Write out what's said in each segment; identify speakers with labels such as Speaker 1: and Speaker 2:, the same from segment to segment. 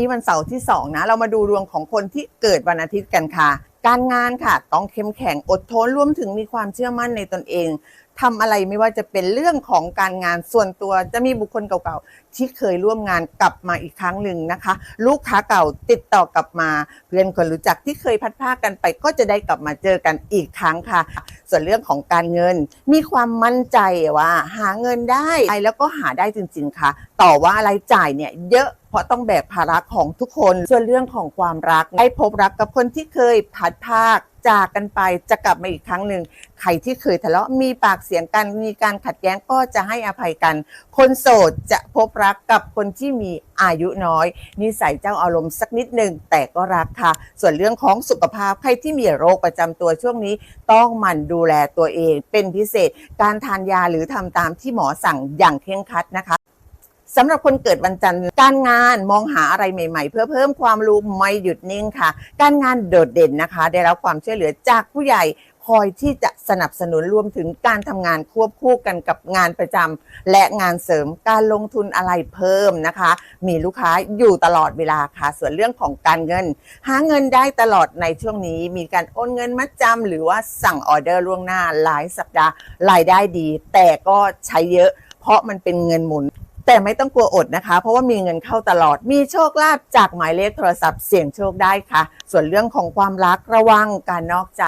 Speaker 1: นี่วันเสาร์ที่สองนะ เรามาดูดวงของคนที่เกิดวันอาทิตย์กันค่ะ การงานค่ะ ต้องเข้มแข็งอดทนรวมถึงมีความเชื่อมั่นในตนเองทำอะไรไม่ว่าจะเป็นเรื่องของการงานส่วนตัวจะมีบุคคลเก่าๆ ที่เคยร่วมงานกลับมาอีกครั้งหนึ่งนะคะ ลูกค้าเก่าติดต่อกลับมา เพื่อนคนรู้จักที่เคยพัดพากันไป ก็จะได้กลับมาเจอกันอีกครั้งค่ะ ส่วนเรื่องของการเงิน มีความมั่นใจว่า หาเงินได้แล้วก็หาได้จริงๆค่ะ ต่อว่ารายจ่ายเนี่ยเยอะ เพราะต้องแบกภาระของทุกคน ส่วนเรื่องของความรักได้พบรักกับคนที่เคยพัดพรากจากกันไปจะกลับมาอีกครั้งหนึ่งใครที่เคยทะเลาะมีปากเสียงกัน มีการขัดแย้งก็จะให้อภัยกัน คนโสดจะพบรักกับคนที่มีอายุน้อย นิสัยเจ้าอารมณ์สักนิดหนึ่งแต่ก็รักค่ะ ส่วนเรื่องของสุขภาพใครที่มีโรคประจำตัวช่วงนี้ ต้องหมั่นดูแลตัวเองเป็นพิเศษการทานยาหรือทำตามที่หมอสั่งอย่างเคร่งครัดนะคะ สำหรับคนเกิดวันจันทร์การงานมองหาอะไรใหม่ ๆ เพื่อเพิ่มความรู้ไม่หยุดนิ่งค่ะ การงานโดดเด่นนะคะ ได้รับความช่วยเหลือจากผู้ใหญ่คอยที่จะสนับสนุนรวมถึงการทำงานควบคู่กันกับงานประจำและงานเสริมการลงทุนอะไรเพิ่มนะคะ มีลูกค้าอยู่ตลอดเวลาค่ะ ส่วนเรื่องของการเงิน หาเงินได้ตลอดในช่วงนี้ มีการโอนเงินมัดจำหรือว่าสั่งออเดอร์ล่วงหน้าหลายสัปดาห์รายได้ดี แต่ก็ใช้เยอะเพราะมันเป็นเงินหมุน แต่ไม่ต้องกลัวอดนะคะ เพราะว่ามีเงินเข้าตลอด มีโชคลาภจากหมายเลขโทรศัพท์เสี่ยงโชคได้ค่ะ ส่วนเรื่องของความรักระวังการนอกใจ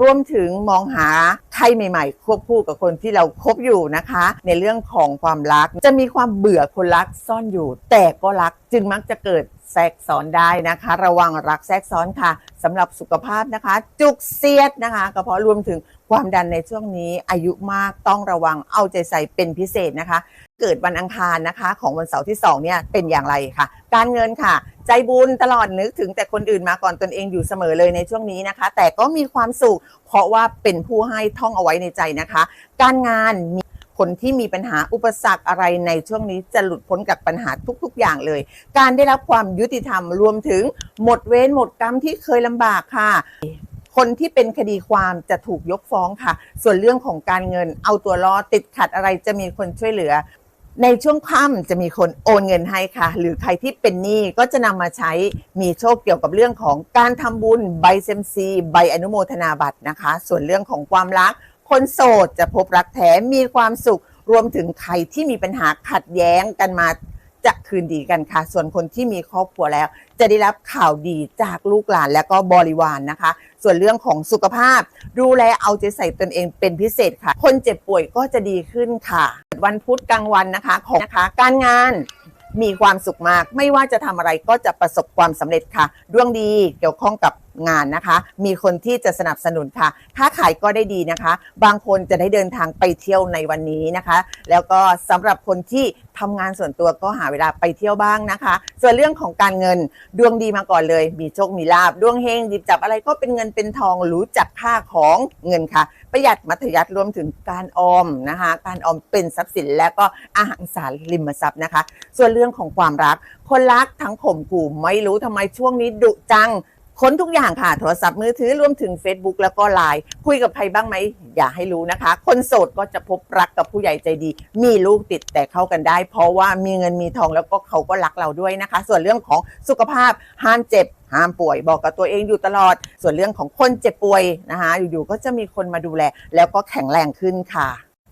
Speaker 1: รวมถึงมองหาใครใหม่ๆ ควบคู่กับคนที่เราคบอยู่นะคะ ในเรื่องของความรักจะมีความเบื่อคนรักซ่อนอยู่ แต่ก็รักจึงมักจะเกิดแทรกซ้อนได้นะคะ ระวังรักแทรกซ้อนค่ะสำหรับสุขภาพนะคะ จุกเสียดนะคะกระเพาะรวมถึง ความดันในช่วงนี้อายุมากต้องระวังเอาใจใส่เป็นพิเศษนะคะ เกิดวันอังคารนะคะ ของวันเสาร์ที่2เนี่ยเป็นอย่างไรค่ะ การเงินค่ะ ใจบุญตลอดนึกถึงแต่คนอื่นมาก่อนตนเองอยู่เสมอเลยในช่วงนี้นะคะ แต่ก็มีความสุข เพราะว่าเป็นผู้ให้ท่องเอาไว้ในใจนะคะ การงานมีคนที่มีปัญหาอุปสรรคอะไรในช่วงนี้จะหลุดพ้นกับปัญหาทุก ๆ อย่างเลย การได้รับความยุติธรรมรวมถึงหมดเวรหมดกรรมที่เคยลำบากค่ะ คนที่เป็นคดีความจะถูกยกฟ้องค่ะ ส่วนเรื่องของการเงิน เอาตัวรอดติดขัดอะไรจะมีคนช่วยเหลือ ในช่วงค่ำจะมีคนโอนเงินให้ค่ะ หรือใครที่เป็นหนี้ก็จะนำมาใช้มีโชคเกี่ยวกับเรื่องของการทำบุญใบเซมซีใบอนุโมทนาบัตรนะคะ ส่วนเรื่องของความรัก คนโสดจะพบรักแท้มีความสุขรวมถึงใครที่มีปัญหาขัดแย้งกันมา จะคืนดีกันค่ะ ส่วนคนที่มีครอบครัวแล้ว จะได้รับข่าวดีจากลูกหลานและก็บริวารนนะคะ ส่วนเรื่องของสุขภาพ ดูแลเอาใจใส่ตนเองเป็นพิเศษค่ะ คนเจ็บป่วยก็จะดีขึ้นค่ะ วันพุธกลางวันนะคะของนะคะ การงานมีความสุขมาก ไม่ว่าจะทำอะไรก็จะประสบความสำเร็จค่ะดวงดีเกี่ยวข้องกับ งานนะคะ มีคนที่จะสนับสนุนค่ะค้าขายก็ได้ดีนะคะ บางคนจะได้เดินทางไปเที่ยวในวันนี้นะคะ แล้วก็สำหรับคนที่ทำงานส่วนตัวก็หาเวลาไปเที่ยวบ้างนะคะ ส่วนเรื่องของการเงินดวงดีมาก่อนเลย มีโชคมีลาบดวงเฮงหยิบจับอะไรก็เป็นเงินเป็นทองรู้จักค่าของเงินค่ะ ประหยัดมัธยัติรวมถึงการออมนะคะ การออมเป็นทรัพย์สินและก็อาหารสารริมทรัพย์นะคะ ส่วนเรื่องของความรัก คนรักทั้งข่มขู่ไม่รู้ทำไมช่วงนี้ดุจัง ค้นทุกอย่างค่ะ โทรศัพท์มือถือรวมถึง Facebook แล้วก็ไลน์คุยกับใครบ้างไหม อย่าให้รู้นะคะ คนโสดก็จะพบรักกับผู้ใหญ่ใจดี มีลูกติดแต่เข้ากันได้ เพราะว่ามีเงินมีทองแล้วก็เขาก็รักเราด้วยนะคะ ส่วนเรื่องของสุขภาพห้ามเจ็บห้ามป่วยบอกกับตัวเองอยู่ตลอด ส่วนเรื่องของคนเจ็บป่วยนะคะอยู่ๆก็จะมีคนมาดูแล แล้วก็แข็งแรงขึ้นค่ะ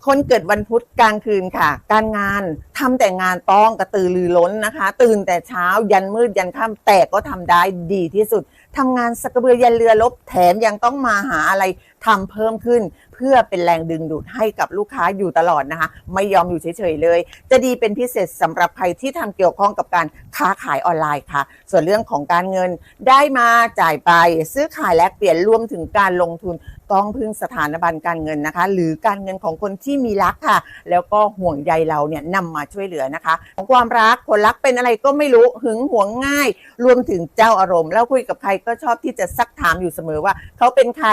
Speaker 1: คนเกิดวันพุธกลางคืนค่ะ การงานทำแต่งานต้องกระตือรือร้นนะคะ ตื่นแต่เช้ายันมืดยันค่ำแต่ก็ทำได้ดีที่สุด ทำงานสกระเบือยันเรือลบแถมยังต้องมาหาอะไรทำเพิ่มขึ้น เพื่อเป็นแรงดึงดูดให้กับลูกค้าอยู่ตลอดนะคะ ไม่ยอมอยู่เฉยๆเลย จะดีเป็นพิเศษสำหรับใครที่ทำเกี่ยวข้องกับการค้าขายออนไลน์ค่ะ ส่วนเรื่องของการเงินได้มาจ่ายไป ซื้อขายแลกเปลี่ยนรวมถึงการลงทุนต้องพึ่งสถานบันการเงินนะคะ หรือการเงินของคนที่มีรักค่ะ แล้วก็ห่วงใยเราเนี่ยนำมาช่วยเหลือนะคะ ของความรักคนรักเป็นอะไรก็ไม่รู้หึงหวงง่าย รวมถึงเจ้าอารมณ์แล้วคุยกับใครก็ชอบที่จะซักถามอยู่เสมอว่า เขาเป็นใคร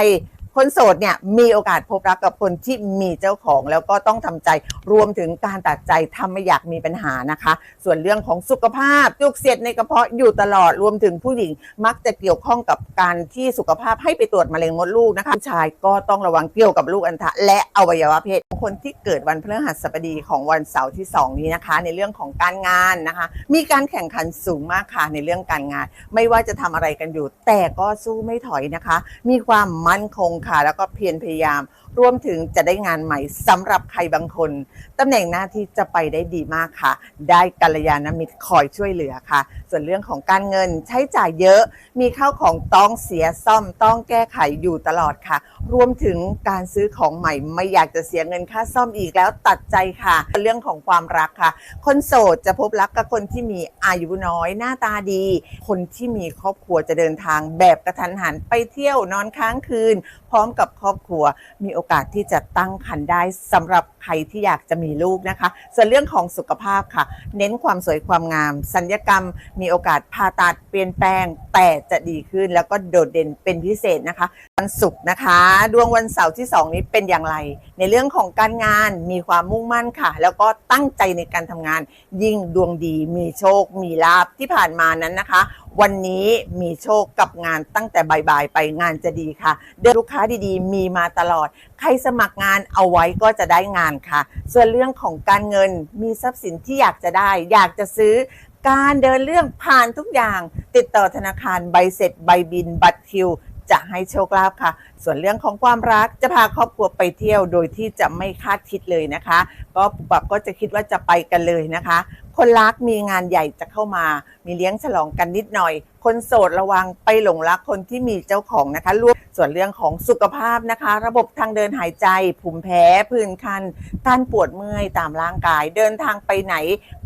Speaker 1: คนโสดเนี่ยมีโอกาสพบรักกับคนที่มีเจ้าของแล้วก็ต้องทำใจรวมถึงการตัดใจถ้าไม่อยากมีปัญหานะคะ ส่วนเรื่องของสุขภาพจุกเสียดในกระเพาะอยู่ตลอดรวมถึงผู้หญิงมักจะเกี่ยวข้องกับการที่สุขภาพให้ไปตรวจมะเร็งมดลูกนะคะผู้ชายก็ต้องระวังเกี่ยวกับลูกอัณฑะและอวัยวะเพศคนที่เกิดวันพฤหัสบดีของวันเสาร์ที่สองนี้นะคะ ในเรื่องของการงานนะคะ มีการแข่งขันสูงมากค่ะในเรื่องการงาน ไม่ว่าจะทำอะไรกันอยู่ แต่ก็สู้ไม่ถอยนะคะ มีความมั่นคงค่ะ แล้วก็เพียรพยายาม รวมถึงจะได้งานใหม่สำหรับใครบางคนตำแหน่งหน้าที่จะไปได้ดีมากค่ะ ได้กัลยาณมิตรคอยช่วยเหลือค่ะ ส่วนเรื่องของการเงินใช้จ่ายเยอะ มีข้าวของต้องเสียซ่อมต้องแก้ไขอยู่ตลอดค่ะ รวมถึงการซื้อของใหม่ไม่อยากจะเสียเงินค่าซ่อมอีกแล้วตัดใจค่ะ เรื่องของความรักค่ะ คนโสดจะพบรักกับคนที่มีอายุน้อยหน้าตาดี คนที่มีครอบครัวจะเดินทางแบบกระทันหันไปเที่ยวนอนค้างคืนพร้อมกับครอบครัว มีโอกาสที่จะตั้งครรภ์ได้สำหรับใครที่อยากจะมีลูกนะคะ ส่วนเรื่องของสุขภาพค่ะ เน้นความสวยความงาม สัญญกรรม มีโอกาสผ่าตัดเปลี่ยนแปลง แต่จะดีขึ้นแล้วก็โดดเด่นเป็นพิเศษนะคะวันศุกร์นะคะ ดวงวันเสาร์ที่ 2 นี้เป็นอย่างไร ในเรื่องของการงานมีความมุ่งมั่นค่ะ แล้วก็ตั้งใจในการทำงาน ยิ่งดวงดีมีโชค มีลาบที่ผ่านมานั้นนะคะ วันนี้มีโชคกับงานตั้งแต่บ่ายๆไปงานจะดีค่ะ เดือนลูกค้าดีๆ มีมาตลอด ใครสมัครงานเอาไว้ก็จะได้งานค่ะ ส่วนเรื่องของการเงินมีทรัพย์สินที่อยากจะได้ อยากจะซื้อการเดินเรื่องผ่านทุกอย่าง ติดต่อธนาคารใบเสร็จใบบินบัตรคิว จะให้โชคลาภค่ะ ส่วนเรื่องของความรักจะพาครอบครัวไปเที่ยวโดยที่จะไม่คาดคิดเลยนะคะ ก็ปุบปับก็จะคิดว่าจะไปกันเลยนะคะ คนรักมีงานใหญ่จะเข้ามา มีเลี้ยงฉลองกันนิดหน่อย คนโสดระวังไปหลงรักคนที่มีเจ้าของนะคะรวมส่วนเรื่องของสุขภาพนะคะ ระบบทางเดินหายใจภูมิแพ้ ผื่นคันการปวดเมื่อยตามร่างกาย เดินทางไปไหน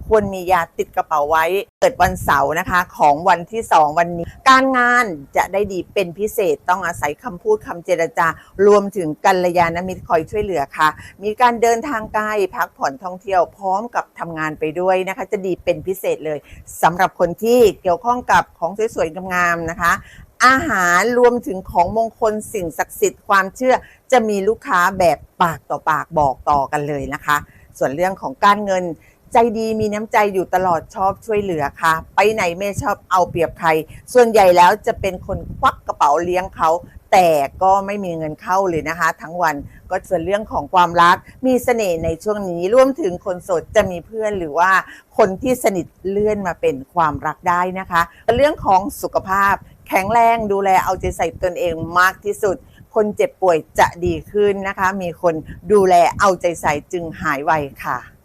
Speaker 1: ควรมียาติดกระเป๋าไว้ เกิดวันเสาร์นะคะ ของวันที่ 2 วันนี้ การงานจะได้ดีเป็นพิเศษต้องอาศัยคำพูดคำเจรจา รวมถึงกัลยาณมิตรคอยช่วยเหลือค่ะ มีการเดินทางไกลพักผ่อนท่องเที่ยวพร้อมกับทำงานไปด้วยนะคะ จะดีเป็นพิเศษเลยสำหรับคนที่เกี่ยวข้องกับของสวยๆงามๆนะคะอาหารรวมถึงของมงคลสิ่งศักดิ์สิทธิ์ความเชื่อ จะมีลูกค้าแบบปากต่อปากบอกต่อกันเลยนะคะ ส่วนเรื่องของการเงิน ใจดีมีน้ำใจอยู่ตลอดชอบช่วยเหลือค่ะ ไปไหนไม่ชอบเอาเปรียบใคร ส่วนใหญ่แล้วจะเป็นคนควักกระเป๋าเลี้ยงเขา แต่ก็ไม่มีเงินเข้าเลยนะคะ ทั้งวันก็ส่วนเรื่องของความรัก มีเสน่ห์ในช่วงนี้รวมถึงคนโสดจะมีเพื่อนหรือว่าคนที่สนิทเลื่อนมาเป็นความรักได้นะคะ เรื่องของสุขภาพแข็งแรงดูแลเอาใจใส่ตนเองมากที่สุด คนเจ็บป่วยจะดีขึ้นนะคะ มีคนดูแลเอาใจใส่จึงหายไวค่ะ